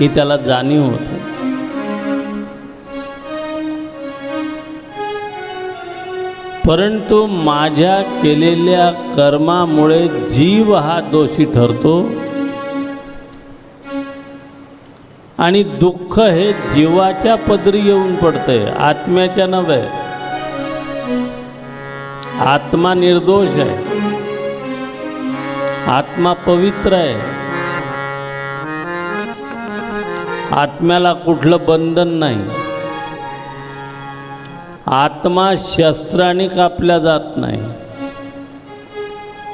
ही त्याला जाणीव होते परंतु माझ्या केलेल्या कर्मामुळे जीव हा दोषी ठरतो आणि दुःख हे जीवाच्या पदरी येऊन पडतंय आत्म्याच्या नव्हे. आत्मा निर्दोष आहे. आत्मा पवित्र आहे. आत्म्याला कुठलं बंधन नाही. आत्मा शस्त्राने कापल्या जात नाही.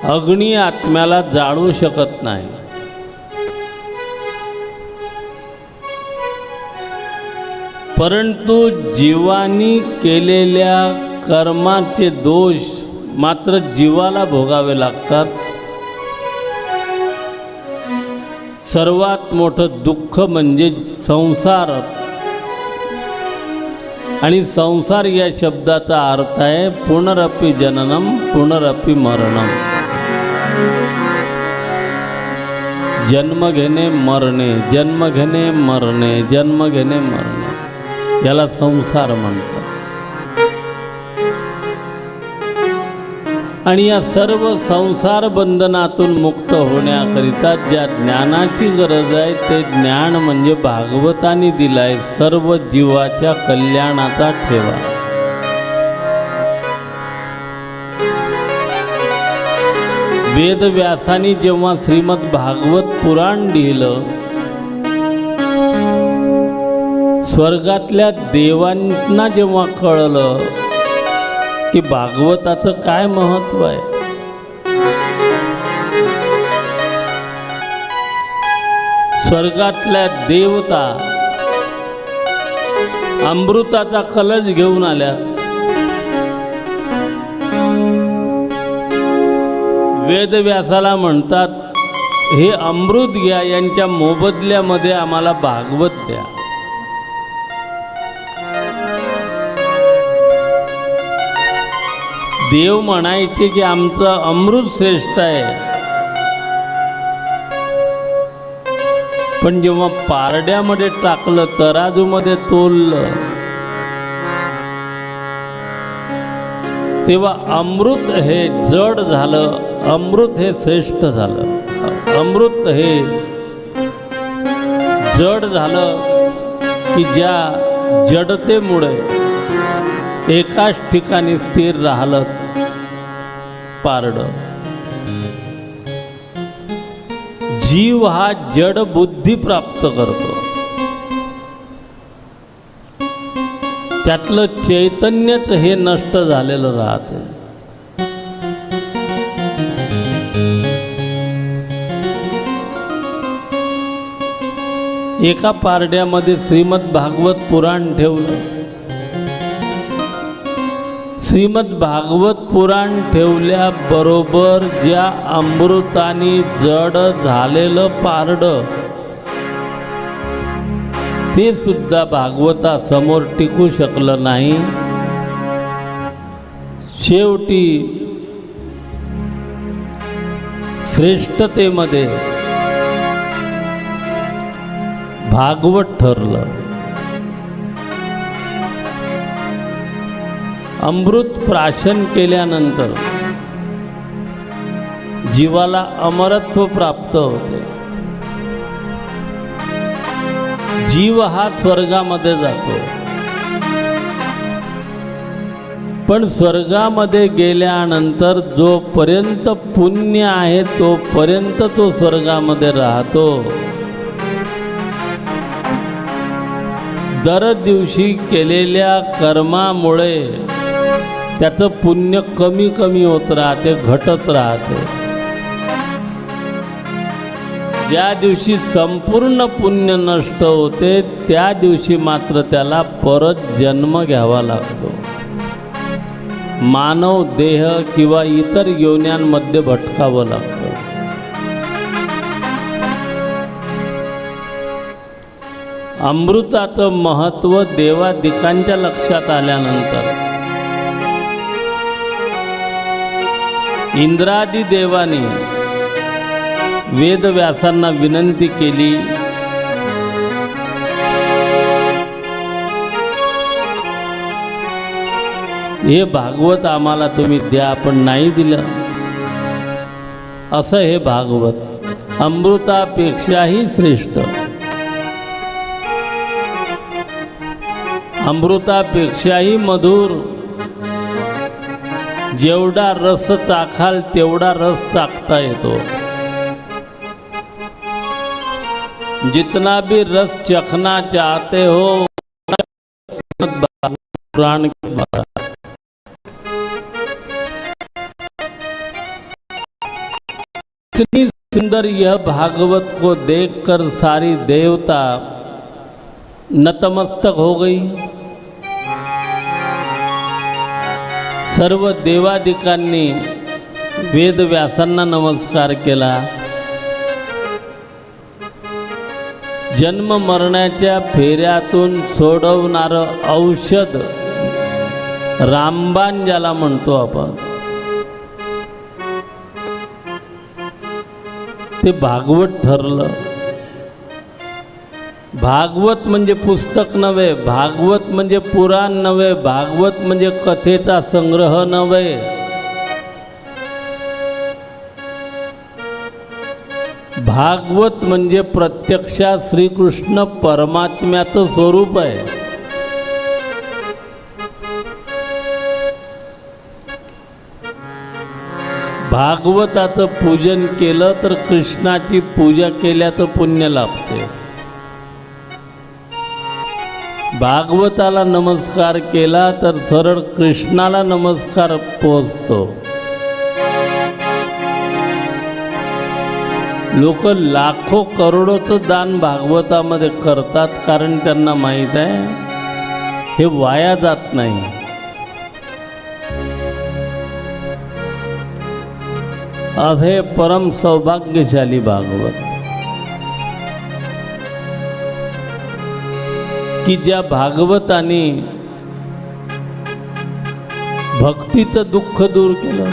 अग्नी आत्म्याला जाळू शकत नाही. परंतु जीवानी केलेल्या कर्माचे दोष मात्र जीवाला भोगावे लागतात. सर्वात मोठं दुःख म्हणजे संसार. आणि संसार या शब्दाचा अर्थ आहे पुनरपी जननम पुनरपी मरणम. जन्म घेणे मरणे जन्म घेणे मरणे जन्म घेणे मरणे. याला संसार म्हणतात. आणि या सर्व संसार बंधनातून मुक्त होण्याकरिता ज्या ज्ञानाची गरज आहे ते ज्ञान म्हणजे भागवताने दिलाय सर्व जीवाच्या कल्याणाचा ठेवा. वेदव्यासाने जेव्हा श्रीमद भागवत पुराण लिहिलं स्वर्गातल्या देवांना जेव्हा कळलं की भागवताचं काय महत्त्व आहे? स्वर्गातल्या देवता अमृताचा कलश घेऊन आल्या वेदव्यासाला म्हणतात हे अमृत घ्या यांच्या मोबदल्यामध्ये आम्हाला भागवत द्या. देव म्हणायचे की आमचं अमृत श्रेष्ठ आहे. पण जेव्हा पारड्यामध्ये टाकलं तराजूमध्ये तोललं तेव्हा अमृत हे जड झालं अमृत हे श्रेष्ठ झालं. अमृत हे जड झालं की ज्या जडतेमुळे एकाच ठिकाणी स्थिर राहिलं पारडं. जीव हा जड बुद्धी प्राप्त करतो. त्यातलं चैतन्यच हे नष्ट झालेलं राहते. एका पारड्यामध्ये श्रीमद भागवत पुराण ठेवलं. श्रीमद भागवत पुराण ठेवल्याबरोबर ज्या अमृताने जड झालेलं पारडं ते सुद्धा भागवता समोर टिकू शकलं नाही. शेवटी श्रेष्ठतेमध्ये भागवत ठरलं. अमृत प्राशन केल्यानंतर जीवाला अमरत्व प्राप्त होते. जीव हा स्वर्गामध्ये जातो. पण स्वर्गामध्ये गेल्यानंतर जोपर्यंत पुण्य आहे तोपर्यंत तो स्वर्गामध्ये राहतो. दर दिवशी केलेल्या कर्मामुळे त्याचं पुण्य कमी कमी होत राहते घटत राहते. ज्या दिवशी संपूर्ण पुण्य नष्ट होते त्या दिवशी मात्र त्याला परत जन्म घ्यावा लागतो. मानव देह किंवा इतर योन्यांमध्ये भटकावं लागतं. अमृताचं महत्त्व देवादिकांच्या लक्षात आल्यानंतर इंद्रादी देवाने वेदव्यासांना विनंती केली. हे भागवत आम्हाला तुम्ही द्या आपण नाही दिलं. असं हे भागवत अमृतापेक्षाही श्रेष्ठ. अमृतापेक्षाही मधुर. जेवढा रस चाखाल, तेवढा रस चाखता येतो. जितना भी रस चखना चाहते हो, पुराण की इतनी सुंदर यह भागवत को देखकर सारी देवता नतमस्तक हो गई। सर्व देवादिकांनी वेदव्यासांना नमस्कार केला. जन्म मरणाच्या फेऱ्यातून सोडवणारं औषध रामबाण ज्याला म्हणतो आपण. ते भागवत ठरलं. भागवत म्हणजे पुस्तक नव्हे भागवत म्हणजे पुराण नव्हे भागवत म्हणजे कथेचा संग्रह नव्हे. भागवत म्हणजे प्रत्यक्षात श्रीकृष्ण परमात्म्याचं स्वरूप आहे. भागवताचं पूजन केलं तर कृष्णाची पूजा केल्याचं पुण्य लाभते. भागवताला नमस्कार केला तर सरळ कृष्णाला नमस्कार पोचतो लोक लाखो करोडोचं दान भागवतामध्ये करतात कारण त्यांना माहीत आहे हे वाया जात नाही. असे परम सौभाग्यशाली भागवत. की ज्या भागवताने भक्तीचं दुःख दूर केलं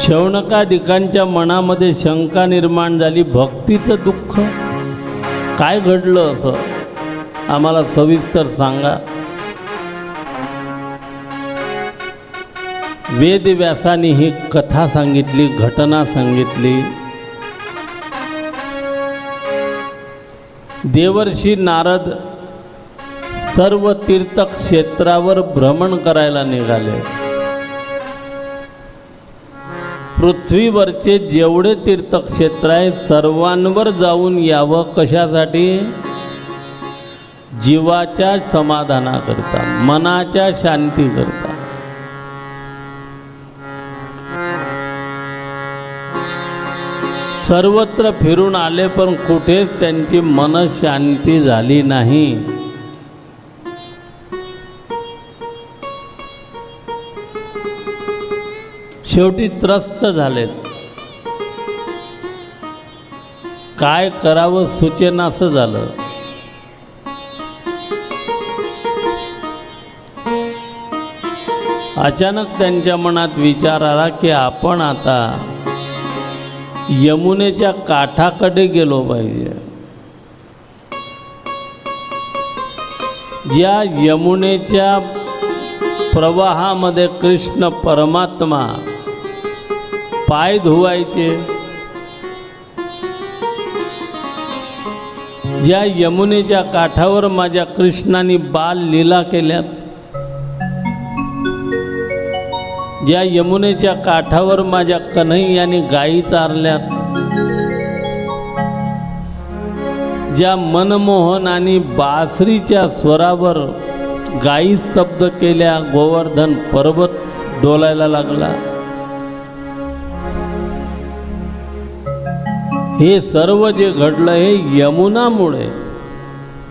शौनकादिकांच्या मनामध्ये शंका निर्माण झाली भक्तीचं दुःख काय घडलं असं? आम्हाला सविस्तर सांगा. वेदव्यासाने ही कथा सांगितली घटना सांगितली. देवर्षी नारद सर्व तीर्थक्षेत्रावर भ्रमण करायला निघाले. पृथ्वीवरचे जेवढे तीर्थक्षेत्र आहे सर्वांवर जाऊन यावं कशासाठी? जीवाच्या समाधानाकरता मनाच्या शांतीकरता. सर्वत्र फिरून आले पण कुठेच त्यांची मनशांती झाली नाही. शेवटी त्रस्त झालेत. काय करावं सुचेनासं झालं. अचानक त्यांच्या मनात विचार आला की आपण आता यमुनेच्या काठाकडे गेलो पाहिजे. या यमुनेच्या प्रवाहामध्ये कृष्ण परमात्मा पाय धुवायचे ज्या यमुनेच्या काठावर माझ्या कृष्णाने बाल लीला केल्यात ज्या यमुनेच्या काठावर माझ्या कन्हई आणि गायी चारल्यात ज्या मनमोहन आणि बासरीच्या स्वरावर गायी स्तब्ध केल्या गोवर्धन पर्वत डोलायला लागला. हे सर्व जे घडलं हे यमुनामुळे.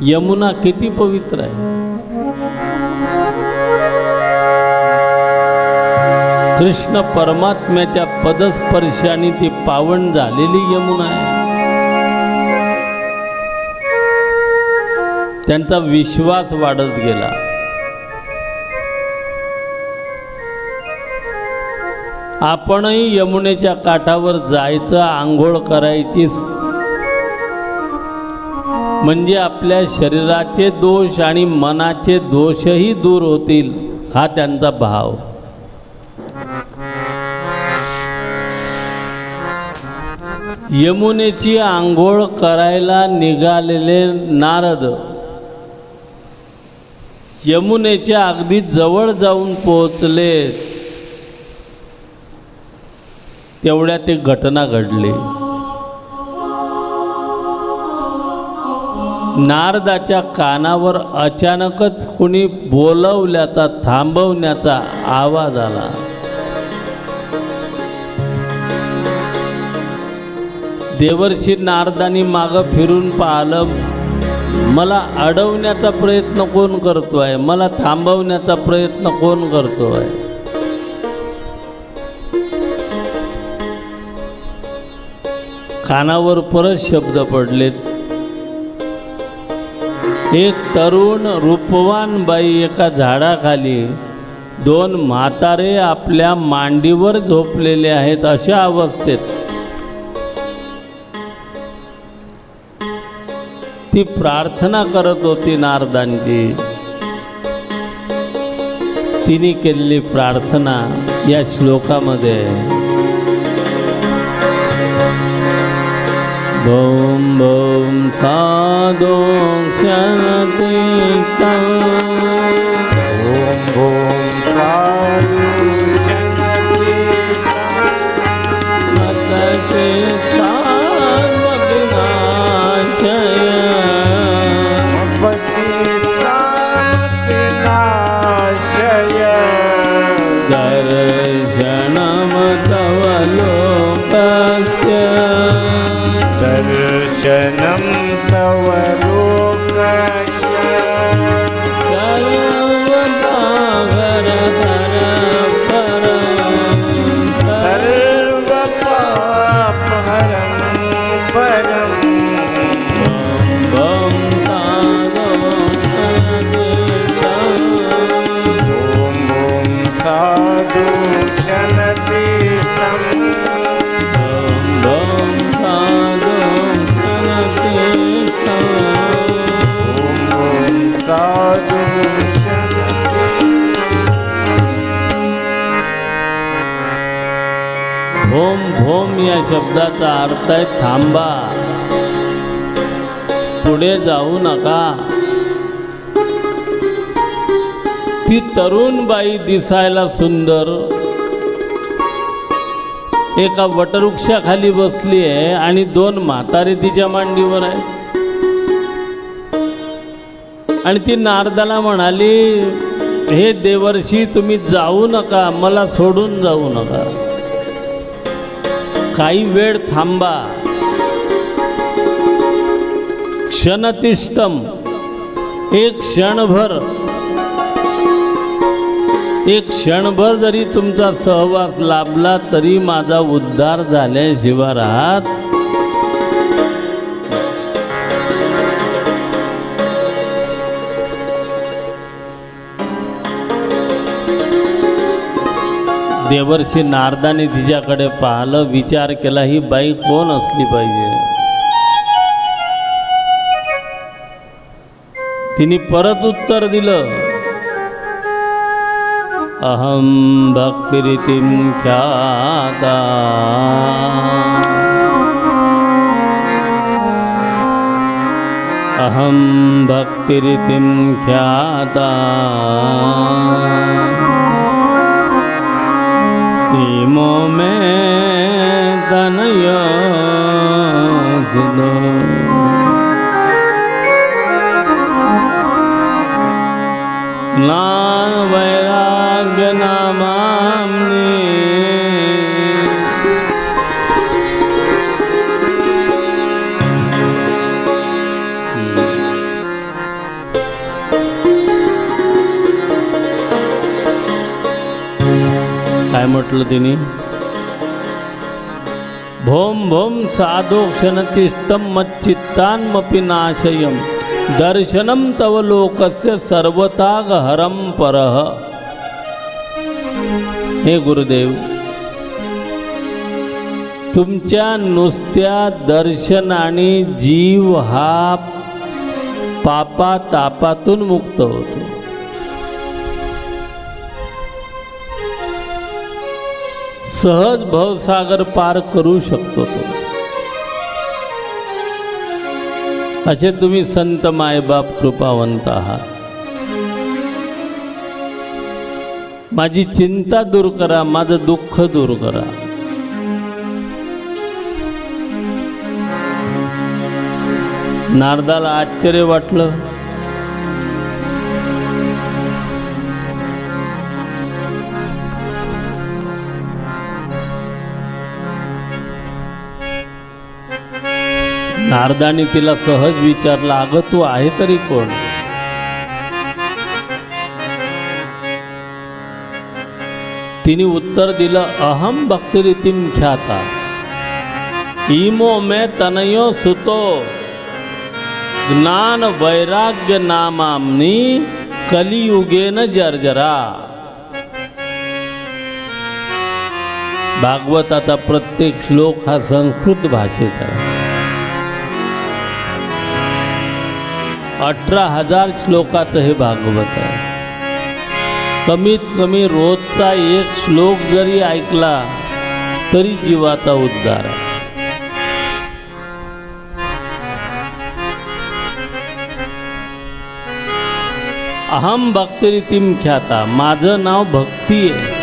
यमुना किती पवित्र आहे. कृष्ण परमात्म्याच्या पदस्पर्शाने ती पावन झालेली यमुना आहे. त्यांचा विश्वास वाढत गेला. आपणही यमुनेच्या काठावर जायचं आंघोळ करायची म्हणजे आपल्या शरीराचे दोष आणि मनाचे दोषही दूर होतील हा त्यांचा भाव. यमुनेची आंघोळ करायला निघालेले नारद. यमुनेच्या अगदी जवळ जाऊन पोचले तेवढ्यात एक घटना घडली. नारदाच्या कानावर अचानकच कुणी बोलवल्याचा थांबवण्याचा आवाज आला. देवर्षी नारदानी मागं फिरून पाहिलं. मला अडवण्याचा प्रयत्न कोण करतो आहे मला थांबवण्याचा प्रयत्न कोण करतो आहे कानावर परत शब्द पडलेत. एक तरुण रूपवान बाई एका झाडाखाली दोन म्हातारे आपल्या मांडीवर झोपलेले आहेत अशा अवस्थेत ती प्रार्थना करत होती नारदांची. तिने केलेली प्रार्थना या श्लोकामध्ये. भौम भौम साधो क्षणते थांबा. पुढे जाऊ नका. ती तरुण बाई दिसायला सुंदर. एका वटवृक्षाखाली बसली आहे आणि दोन म्हातारे तिच्या मांडीवर आहे आणि ती नारदाला म्हणाली हे देवर्षी तुम्ही जाऊ नका मला सोडून जाऊ नका. काही वेळ थांबा. क्षणतिष्ठम. एक क्षणभर. एक क्षणभर जरी तुमचा सहवास लाभला तरी माझा उद्धार झाल्याशिवाय राहत देवर्षी नारदाने तिच्याकडे पाहिलं विचार केला ही बाई कोण असली पाहिजे? तिने परत उत्तर दिलं अहम भक्तिरितीम ख्याता. अहम भक्तिरितीम ख्याता। इमो में तनय सुनो ना म्हटलं तिने. भोम भोम साधो क्षणतिष्ठम मच्चित्तान्मपि नाशयम। दर्शनम तव लोकस्य सर्वताग हरम परह हे गुरुदेव तुमच्या नुसत्या दर्शनाने जीव हा पापा तापातून मुक्त होतो. सहज भवसागर पार करू शकतो तो. असे तुम्ही संत मायबाप कृपावंत आहात. माझी चिंता दूर करा माझं दुःख दूर करा. नारदाला आश्चर्य वाटलं. नारदाने तिला सहज विचारला अगं तू आहे तरी कोण? तिने उत्तर दिलं अहम भक्तिरीतीम ख्याता। इमो मे तनयो सुतो। ज्ञान वैराग्य नामामनी कलियुगेन जर्जरा। भागवताचा प्रत्येक श्लोक हा संस्कृत भाषेत आहे. अठरा हजार श्लोकाचं हे भागवत आहे. कमीत कमी रोजचा एक श्लोक जरी ऐकला तरी जीवाचा उद्धार आहे. अहम भक्तरितीम ख्याता माझं नाव भक्ती आहे.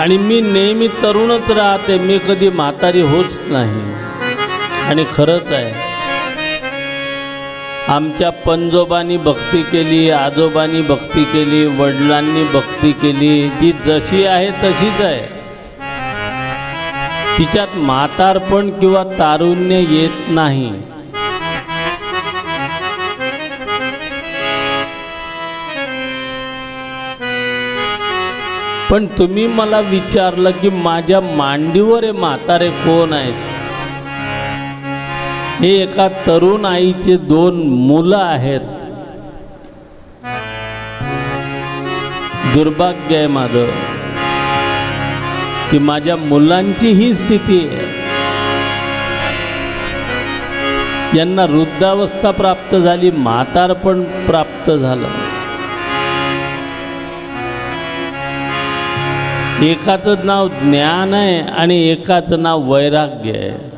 आणि मी नेहमी तरुणच राहते मी कधी म्हातारी होत नाही. आणि खरंच आहे. आमच्या पंजोबांनी भक्ती केली आजोबांनी भक्ती केली वडिलांनी भक्ती केली जी जशी आहे तशीच आहे. तिच्यात म्हातारपण किंवा तारुण्य येत नाही. पण तुम्ही मला विचारलं की माझ्या मांडीवर हे म्हातारे कोण आहेत? हे एका तरुण आईचे दोन मुलं आहेत. दुर्भाग्य आहे माझं की माझ्या मुलांची ही स्थिती आहे. यांना वृद्धावस्था प्राप्त झाली म्हातारपण प्राप्त झालं. एकाचं नाव ज्ञान आहे आणि एकाचं नाव वैराग्य आहे.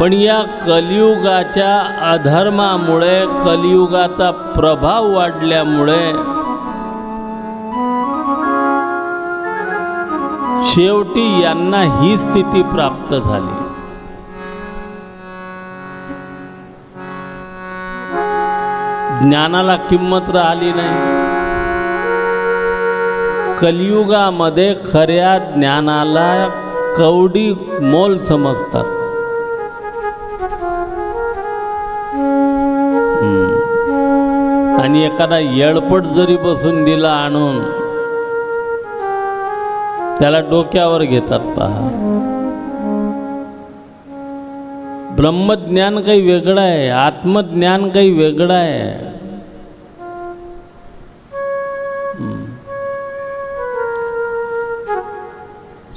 पण या कलियुगाच्या अधर्मामुळे कलियुगाचा प्रभाव वाढल्यामुळे शेवटी यांना ही स्थिती प्राप्त झाली. ज्ञानाला किंमत राहिली नाही. कलियुगामध्ये खऱ्या ज्ञानाला कवडी मोल समजतात. आणि एखादा येळपट जरी बसून दिला आणून त्याला डोक्यावर घेतात पहा. ब्रह्मज्ञान काही वेगळं आहे आत्मज्ञान काही वेगळं आहे.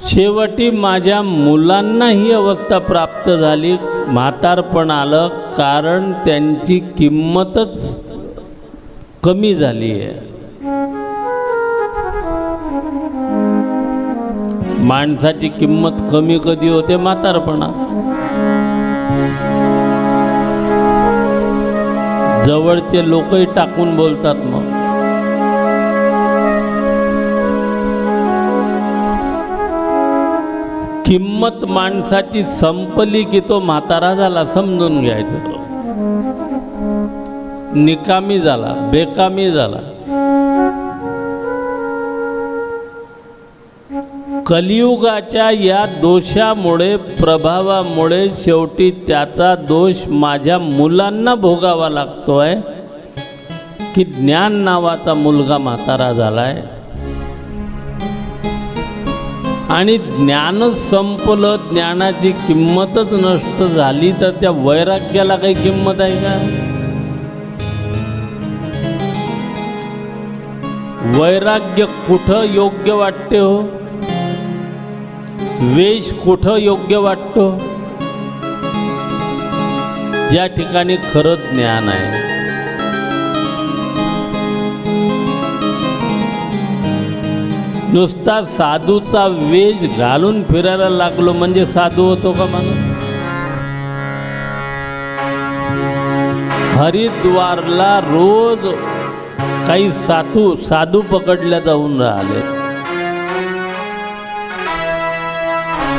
शेवटी माझ्या मुलांना ही अवस्था प्राप्त झाली म्हातारपण आलं कारण त्यांची किंमतच कमी झाली आहे. माणसाची किंमत कमी कधी होते? म्हातारपणात. जवळचे लोकही टाकून बोलतात मग. किंमत माणसाची संपली की तो म्हातारा झाला समजून घ्यायचं. निकामी झाला बेकामी झाला. कलियुगाच्या या दोषामुळे प्रभावामुळे शेवटी त्याचा दोष माझ्या मुलांना भोगावा लागतो आहे की ज्ञान नावाचा मुलगा म्हातारा झाला आहे आणि ज्ञानच संपलं ज्ञानाची किंमतच नष्ट झाली तर त्या वैराग्याला काही किंमत आहे का? वैराग्य कुठं योग्य वाटते हो? वेश कुठं योग्य वाटतो? ज्या ठिकाणी खरं ज्ञान आहे. नुसता साधूचा वेश घालून फिरायला लागलो म्हणजे साधू होतो का माणूस? हरिद्वारला रोज काही साधू साधू पकडल्या जाऊन राहिले.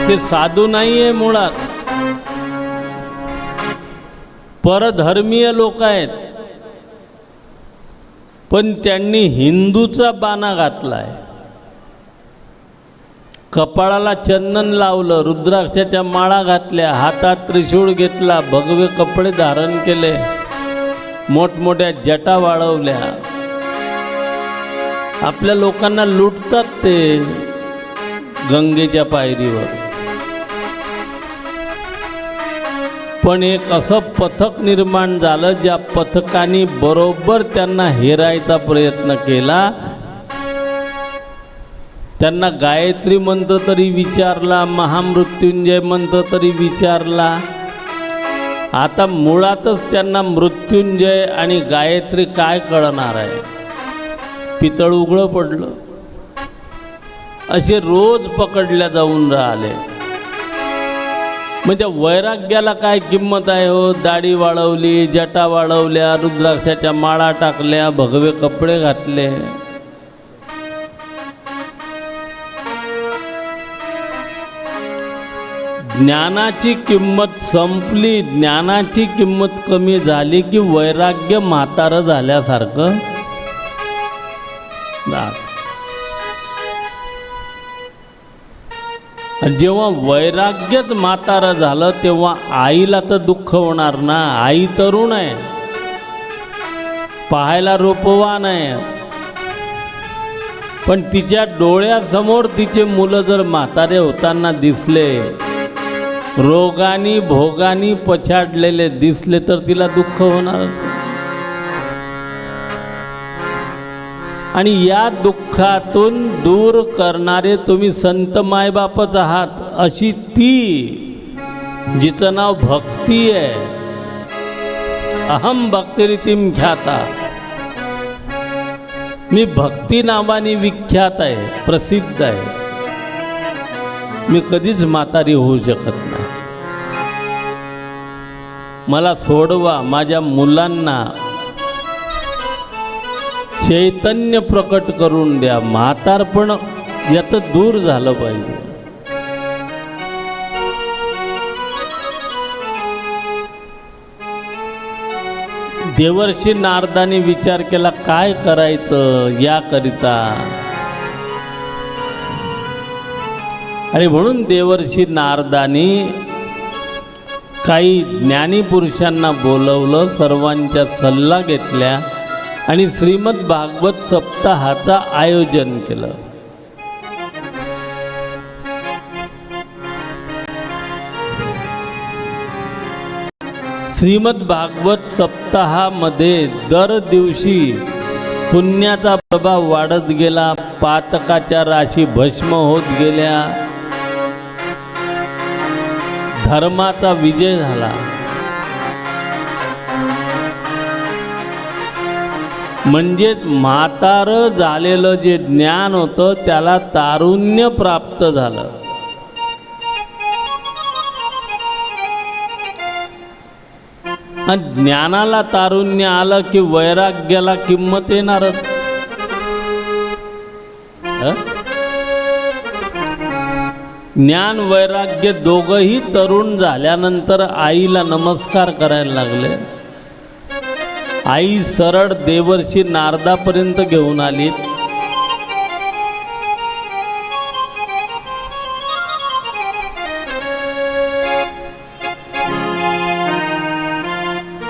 ते साधू नाहीये मुळात. परधर्मीय लोक आहेत. पण त्यांनी हिंदूचा बाणा घातलाय. कपाळाला चंदन लावलं रुद्राक्षाच्या माळा घातल्या हातात त्रिशूळ घेतला भगवे कपडे धारण केले मोठमोठ्या जटा वाळवल्या. आपल्या लोकांना लुटतात ते गंगेच्या पायरीवर. पण एक असं पथक निर्माण झालं ज्या पथकाने बरोबर त्यांना हेरायचा प्रयत्न केला. त्यांना गायत्री मंत्र तरी विचारला महामृत्युंजय मंत्र तरी विचारला. आता मुळातच त्यांना मृत्युंजय आणि गायत्री काय कळणार आहे? पितळ उघडं पडलं. असे रोज पकडल्या जाऊन राहिले. म्हणजे वैराग्याला काय किंमत आहे हो? दाढी वाढवली जटा वाढवल्या रुद्राक्षाच्या माळा टाकल्या भगवे कपडे घातले. ज्ञानाची किंमत संपली ज्ञानाची किंमत कमी झाली की वैराग्य म्हातारं झाल्यासारखं. असणार जेव्हा वैराग्यच म्हातारं झालं तेव्हा आईला तर दुःख होणार ना. आई तरुण आहे. पाहायला रोपवान आहे. पण तिच्या डोळ्यासमोर तिचे मुलं जर म्हातारे होताना दिसले रोगानी भोगानी पछाडलेले दिसले तर तिला दुःख होणार आणि या दुःखातून दूर करणारे तुम्ही संत मायबापच आहात अशी ती जिचं नाव भक्ती आहे. अहम भक्तिरीतीम ख्याता. मी भक्ती नावाने विख्यात आहे प्रसिद्ध आहे. मी कधीच म्हातारी होऊ शकत नाही. मला सोडवा माझ्या मुलांना चैतन्य प्रकट करून द्या. म्हातारपण याचं दूर झालं पाहिजे. देवर्षी नारदाने विचार केला काय करायचं याकरिता? आणि म्हणून देवर्षी नारदानी काही ज्ञानी पुरुषांना बोलवलं सर्वांच्या सल्ला घेतल्या. आणि श्रीमद भागवत सप्ताहाचं आयोजन केलं. श्रीमद भागवत सप्ताहामध्ये दर दिवशी पुण्याचा प्रभाव वाढत गेला पातकाच्या राशी भस्म होत गेल्या धर्माचा विजय झाला. म्हणजेच म्हातार झालेलं जे ज्ञान होतं त्याला तारुण्य प्राप्त झालं. आणि ज्ञानाला तारुण्य आलं की वैराग्याला किंमत येणारच. ज्ञान वैराग्य दोघंही तरुण झाल्यानंतर आईला नमस्कार करायला लागले. आई सरळ देवर्षी नारदापर्यंत घेऊन आली.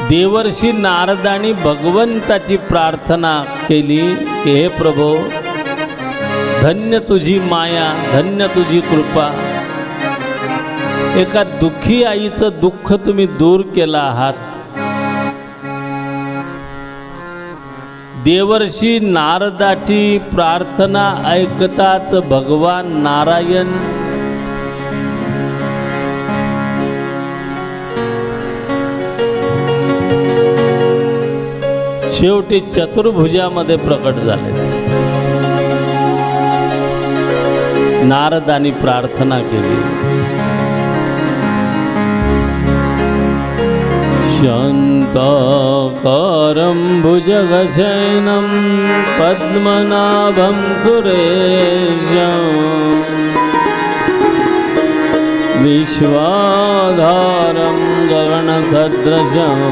देवर्षी नारदानी भगवंताची प्रार्थना केली की हे प्रभो धन्य तुझी माया धन्य तुझी कृपा. एका दुःखी आईचं दुःख तुम्ही दूर केला आहात. देवर्षी नारदाची प्रार्थना ऐकताच भगवान नारायण. शेवटी चतुर्भुजामध्ये प्रकट झाले. नारदानी प्रार्थना केली. शान्ताकारं भुजगशयनं पद्मनाभं सुरेशम् विश्वाधारं गगनसदृशम्